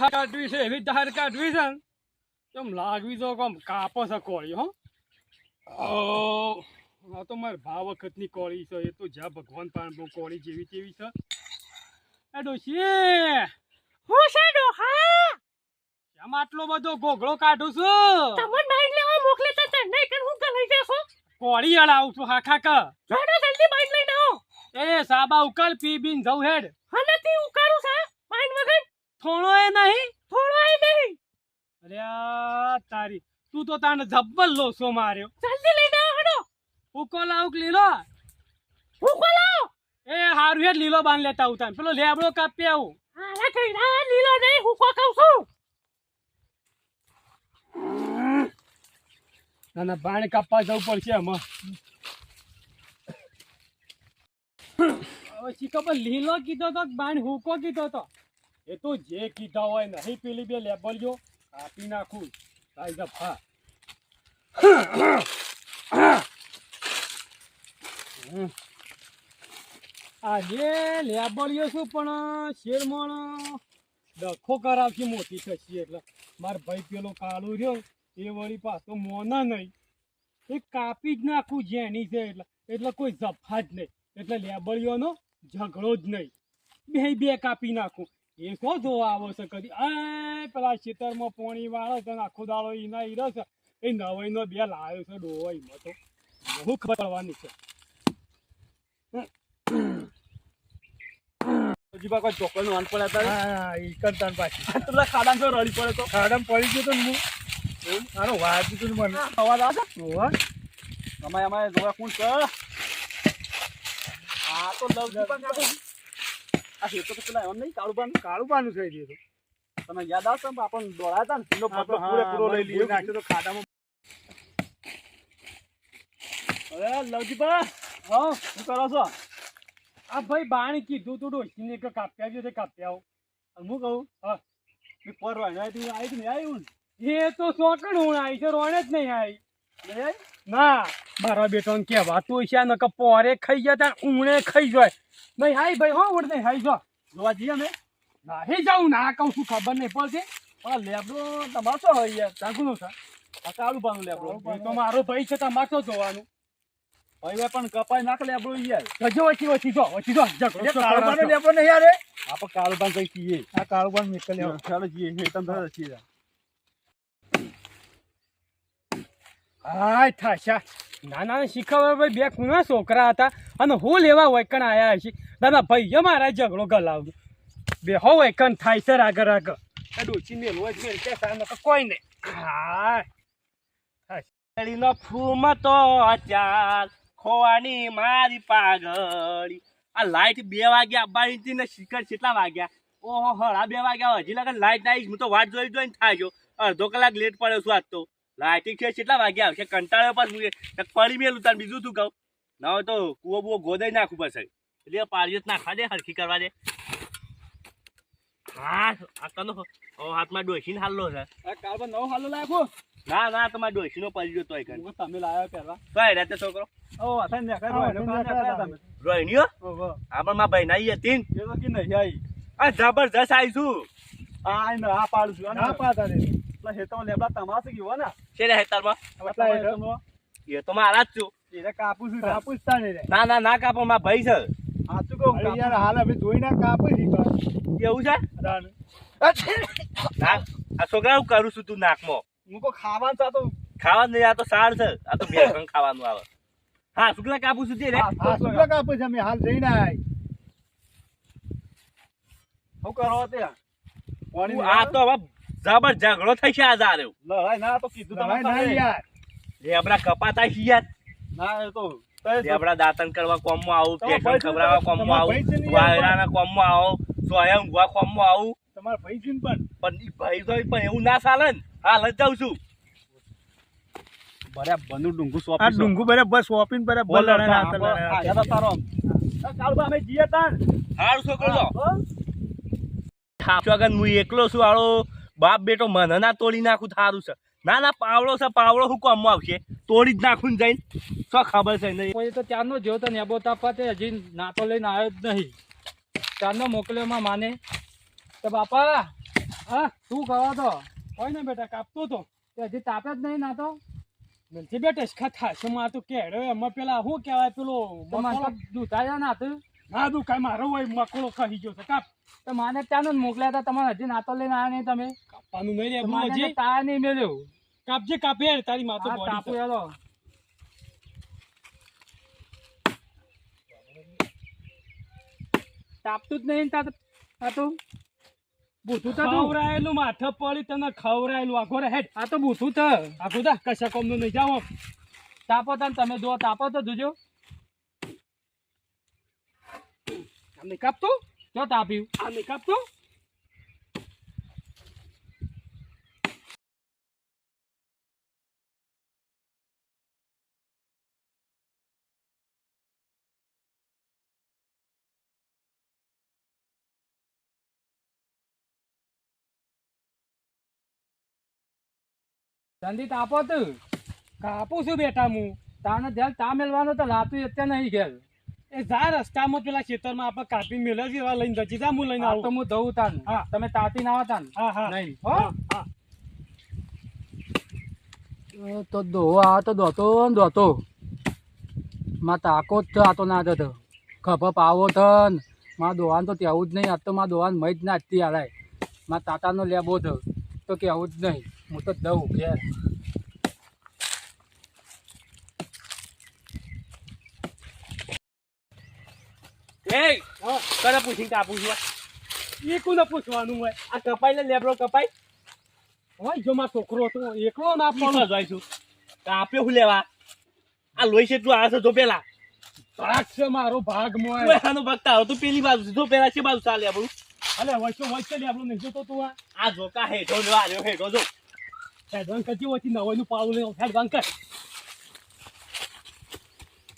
ધાર કાઢવી છે એવી ધાર કાઢવી છે. એમ લાગવી તો કોમ કાપો છે કોળી હો. આ તો મારે ભાવ વખતની કોળી છે એ તો જ્યાં ભગવાન પાણ બહુ કોળી જેવી તેવી છે. એ ડોશી હું છે ડોહા? કેમ આટલો બધો ગોગળો કાઢું છું? તમને બાઈક લેવા મોકલે તો તને કર હું કે લઈ જશો? કોળી અડાવું છું હા ખાકા જોડો જલ્દી બાઈક લઈને આવો. એ સાબા ઉકલ પી બીન જવું હેડ અને તે ઉકારું છે બાઈક થોડો એ નહીં થોડો એ નહીં. અરે તારી તું તો તાને જબ્બલ લોસો માર્યો. જલ્દી લઈને આવો હડો. ઉકો લાવું કે લીલો? ઉકો લાવ. એ હારું હે લીલો બાંધ લેતા આવું તાન પેલો લેબડો કાપી આવું. હારા કઈ ના લીલો નહીં ઉકો કહું છું. ના બાણ કાપવા જવું પડશે આમાં. હવે શીખો પણ લીલો કીધો તો બાણ હુકો કીધો તો? એ તો જે કીધા હોય નહીં પેલી બે લેબલિયો કાપી નાખું. તાઈ જફા આજે લેબલિયો શું પણ શેરમણ ડખો કરાવશે, મોટી થશે એટલે. માર ભાઈ પેલો કાળો રહ્યો, એ વળી પાછો મોના નહીં. એ કાપી જ નાખું જેની છે એટલે. એટલે કોઈ જફા જ નહીં. એટલે લેબળીઓનો ઝઘડો જ નહીં. બે બે કાપી નાખું. એ કો જોવા આવો છે કદી? આ પેલા ખેતરમાં પોણી વાળો છે ને આખો દાડો એના ઈરો છે. એ નવાઈનો બે લાવ્યો છે ડોવો એમાં તો. બહુ ખબર પડવાની છે. હજી બા કોઈ ચોક્કસ વાન પડ્યા હતા હા ઈ કરતા પાછી. પેલા ખાડા તો રડી પડે તો. ખાડમ પડી ગયો તો ને હું? મારો વાત તું મને. અવાજ આવે ઓવા અમારે અમારે જોવા કોણ છે? આ તો પણ કાઢો આ હેતો તો પેલા એમ નહીં કાળું પાન થઈ ગયું તમે યાદ આવશે ને આપણને દોડાયા ને એનો હા, પૂરેપૂરો લઈ લીધો. નાખ્યો તો ખાડામાં અરે લવજીબા હા શું કરો છો? આ ભાઈ બાણી કીધું તું ડોસીને કે કાપ્યા ગયો તે કાપ્યા હું કહું હા. મેં પરવા આવી આવી નહીં આવ્યું એ તો સોકણ હું આવી છે રોણે જ નહીં આવી ને મારા બેટો ને કહેવા તું છે ને કે પોરે ખાઈ ગયા તા ઊણે ખાઈ જાય. નહીં હાઈ ભાઈ હો ઉડ નહીં હાઈ જો. જોવા જઈએ અમે. નાહી જાઉં ના કહું છું ખબર નહીં પડતી. પણ લેબડો તમારો શું હોય યાર ચાકુનું છે. આ કાળું પાનું લેબડો. તો મારો ભાઈ છે તમારે જોવાનું. હવે પણ કપાઈ નાખ લેબડો યાર. જજો વચ્ચે વચ્ચે જો વચ્ચે જો કાળું પાનું. લેબડો નહીં યાર આપણે કાળું પાન કઈ કહીએ આ કાળું પાન મેકલ લેવો. ચાલો જઈએ હેતમ ધર છીએ હાય થાશા. નાના શીખવા ભાઈ બે કુના છોકરા હતા અને હું લેવા વૈકણ આવ્યા છે દાદા ભાઈ મારા ઝઘડો ગલાવજો બે હો વૈકણ થાય છે આગળ આગળ ડોચી મેલવો જ મેલ કે કોઈ નહીં હા નો ફૂમ તો ચાલ ખોવાની મારી પાગળી આ લાઈટ બે વાગ્યા હતી ને શિખર વાગ્યા? ઓહો, હળા બે વાગ્યા હજી લગન લાઈટ ના આવી હું તો વાટ જોઈ જોઈને થાય અડધો કલાક લેટ પડ્યો છું આજ તો. લાઈટ છે કેટલા વાગ્યા આવશે. કંટાળ્યો હું પડી મેલું તાર બીજું તું કહું? ના હોય તો કુવો બુવો ગોદાઈ નાખું પડશે એટલે પાડીઓ નાખવા દે હરખી કરવા દે. હા આ તનો હાથમાં ડોસીને હાલ્લો છે. આ નવો હાલો લાગો ના ના તમારે ડોસી નો પડી ગયો તોય કઈ તમે લાવ્યા પહેરવા કઈ રાતે છોકરો? ઓ અથાઈ નેખા હા, રોય અથાઈ નેખા તમે? રોહિણીઓ ઓહો. આ પણ મારા ભાઈ ના હતી ને. એ તો જબરજસ્ત આવીશું આ આઈને આ પાડું છું ના પાતા રે પેલા હેતમાં લેબડા તમારે ગયો ને. છે રે હેતારમાં એટલા હેતમાં એ તો મારા જ છું. એને કાપું છું કાપુસ તાને રે ના ના ના કાપો મારા ભાઈ છે. સાચું કહું અરે કાપું. યાર હાલ હવે જોઈ ના ઈ કર એવું છે? ના આ છોકરા હું કરું છું તું નાકમાં. હું કો ખાવાનું તો ખાવાનું નહીં આ તો સાર છે. આ તો બે ખાવાનું આવે. હા શુક્લા કાપું છું તે રે. હા, આ કાપું. છે અમે હાલ જઈને આય. શું કરો ત્યાં પાણી આ તો હવે જબર ઝઘડો થઈ છે આજ આર્યો. લડાઈ ના તો કીધું દવાઈ તમારે ના યાર. લેબડા કપાતા છે યાર. ના એ તો લેબડા દાંતન કરવા કોમમાં આવું પેશન ભાઈ ખવડાવવા કોમમાં આવું સોયા ઊંઘવા કોમમાં આવું તમારા ભાઈ છે ને પણ? પણ ભાઈ ભાઈ પણ એવું ના ચાલે ને. હાલ જ જાઉં છું. બરાબર બનું ડુંગુ સોંપી આ ડુંગુ બરાબર શોપિંગ બરાબર લડાઈ ના તાર, આમ. અમે જઈએ તાન હારું છોકરો તો હો? હું એકલો છું આળો બાપ બેટો મને ના તોડી નાખું થારું છે. ના ના પાવડો છે પાવડો શું કોમ આવશે? તોડી જ નાખું ને જઈને. શું ખબર છે નહીં? તો ત્યારનો જો તો નેબો તાપા તે હજી નાતો લઈને આવ્યો જ નહીં. ત્યારનો મોકલ્યોમાં માને. તો બાપા હા તું કહો તો? કોઈ ને બેટા કાપતો તો. તે હજી તાપે જ નહીં નાતો. નથી બેટા ખા થાશે માં તો કેડે એમાં પેલા શું કહેવાય પેલું તો મને તો મકોડો દૂધાયા ના ના મારો હોય મકોડો ખાઈ ગયો છે. કાપ. તો માને ત્યાંનો મોકલ્યા હતા તમારે હજી નાતો લઈને આવ્યા નહીં તમે? કાપવાનું નહીં રે તો હું હજી તાયા નહીં મેલ્યો કાપજે કાપે યાર, તારી માતો બોડી કાપો યાર તાપતું જ નહીં તાત- આ તો બૂથું તો ખવરાયેલું માથે પડી તને ખવરાયેલું આખો રે હેડ. આ તો બૂથું થ. આખું દા કશા કોમનું નહીં જાઓ. તાપો તાન તમે જો તાપો તો જોજો. આમ નહીં કાપતો જો તાપ્યું નહીં કાપતો? સંદીત આપો તું. કાપું છું બેટા હું. તાને ધ્યાન તા મેળવાનો તો લાતું અત્યારે નહીં ઘેર. એ જા રસ્તામાં પેલા ખેતરમાં આપણે કાપી મેલે છે એવા લઈને જજી. જા હું લઈને આ તો હું દઉં તાન. હા. તમે તાતી ના તાન હા હા. નહીં. હો તો દો આ તો દોતો ને દોતો. માં તાકો જ આતો ના થતો ખભા પાવો થનમાં દોવાન તો ત્યાં જ નહીં આ તો માં દોવાન મય જ નાચતી હાલાયમાં તાતાનો લેબો થયો તો કેવું જ નહીં. હું તો દઉં ઘેર. એ તને પૂછીને કાપું છું એ કોને પૂછવાનું હોય? આ કપાઈ ને લેબડો કપાઈ. હોય જો મારો છોકરો હતો એકલો ના પણ જાય છું. કાપ્યો હું લેવા? આ લોહી છે તું આવે છે જો પેલા. ભાગ છે મારો ભાગ મોય. એનો ભક્તા હો તું પેલી બાજુ જો પેલા છે બાજુ ચાલે આપણું. અલે વચ્ચે વચ્ચે લે આપણું નહીં જોતો તું આ. આ જો કા હેઠો જો આ હેઠો જો. હેડવાન કરજી વચ્ચે નવાઈનું પાળું લઈને હેડવાન કર.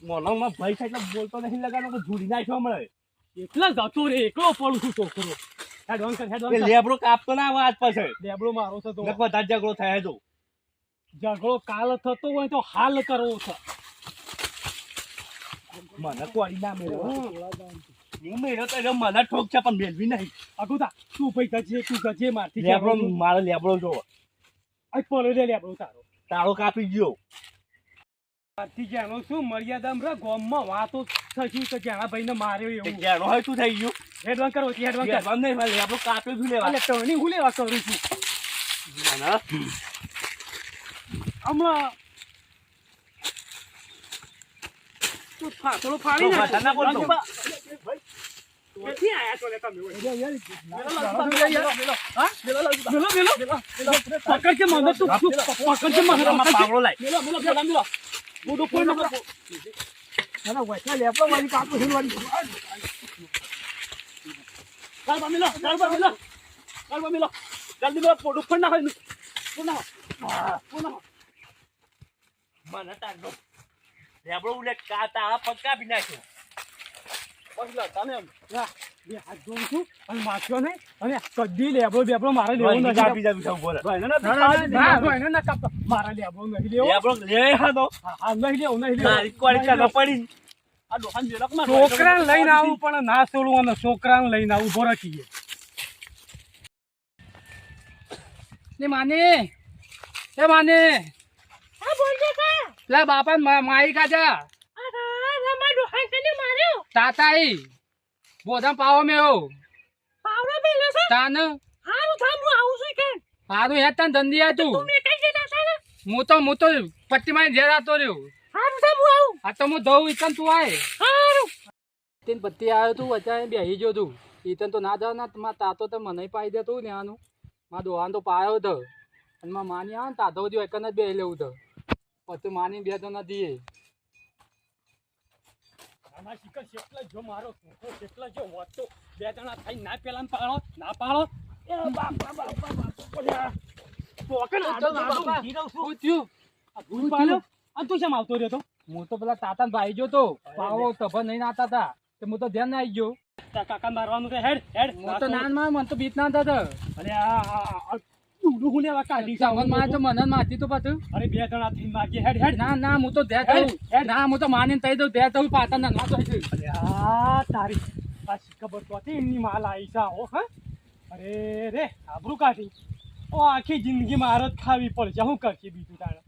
મોનોમાં ભાઈ સાહેબ બોલતો નહીં લગાડો કે ઝૂડી નાખ્યો મળે એટલા જતો રે એકલો પડું છું છોકરો. લેબડો કાપતો ના વાત આજ લેબડો મારો થતો બધા ઝઘડો થાય જો. ઝઘડો કાલ થતો હોય તો હાલ કરવો છે. મને કોડી ના એટલે મને ઠોક છે પણ મેળવી નહીં. અગુતા તું ભાઈ ગજે તું ગજે મારથી લેબડો મારો લેબડો જો આજ પડે રે લેબડો તારો. તાળો કાપી ગયો. જેનો શું મર્યાદામાં રે ગોમમાં વાતો થયું કે જેના ભાઈને માર્યો એવું. ઘેરો હોય શું થઈ ગયું? હેડવાન કરો વચ્ચે હેડવાન કર નહીં ભાઈ આપણો કાપ્યો શું લેવા? અલે ટણી હું લેવા કરું છું? હમણાં તું ફાડી નાખ. છો. પકડ કે મને તું તું પકડ કે મને પાવડો લાય. ફોડ નાખો. ના, ના, વચ્ચે લેપો વાળી કાપો છે વાળી. કાળબા મેલો, કાળબા મેલો. કાળબા મેલો. જલ્દી મેલો, મોઢું ફોડ નાખો એનું. ફોડ નાખો. હા, ફોડ નાખો. મને તારનો લેબડો ઉલે કાતા પગ કાપી નાખ્યો બસ લો, તમે એમ. લા, બે હાથ જોઉં છું અને મારશો નહીં. અને કદી લેબડો બેબડો મારે લેવો નથી. કાપી જાવ છે ઊભો રહે. ભાઈને નથી ખાવા દીધી. ના, ભાઈને નથી કાપતો. મારે લેબડો નહીં લેવો. લેબડો લે હાલો હા, હા, નહીં લેવો, નહીં લેવો. તારી કોળી ચાલો પડી આ છોકરાને લઈને આવું પણ ના છોડવું અને છોકરા લઈને આવું ઊભો રાખીએ ને માને એ માને આ બોલજો કા પેલા બાપા મા- માઈ કાજા તાતાઈ બોધા પાવો મેં પાવડો મેલ્યો છે? તાન. હારું થામ હું આવું છું કે હારું હે તન ધંધી આ તું જતા છે હું તો હું તો પટ્ટી માં ઘેર આતો રહ્યો. હારું થામ હું આવું. આ તો હું દઉં ઈતન તું આય. હારું. તીન પત્તી આવ્યો તું વચ્ચે બેહી ગયો તું. ઈતન તો ના જાવ ના તમારા તાતો તો મને પાઈ દે તું ને આનું માં દોહાન તો પાયો તો. અને માં માની આવે ને તાતો જો એકન જ બેહી લેવું તો. પછી માની બે તો નથી આના શિખર કેટલા જો મારો છોકરો કેટલા જો વાંચો બે જણા થઈ ના પેલા પાડો ના પાડો. એ બાપ આડો શું થયું આ ભૂલ પાડ્યો? અને તું શેમ આવતો રહ્યો તો? હું તો પેલા તાતા ભાઈ જો તો. પાવો તભર નહીં નાતા હતા તે હું તો ધ્યાન ના આવી ગયો. કાકા મારવાનું હેડ હેડ. હું તો નાન મને તો બીત ના અરે આ હું લેવા કાઢી સાવનમાં તો. મને માથી તો પાછું. અરે બે જણા થઈને માગીએ હેડ હેડ. ના ના હું તો હેડ, દઉં ના હું તો માનીને તઈ દઉં ધ્યાન દઉં પાતા ના ના. અરે આ તારી આ ખબર તો હતી એમની માલ આવી છે હો હા? અરે રે આબરૂ કાઢી. ઓ આખી જિંદગી મારે જ ખાવી પડશે. હું કરશે બીજું તારે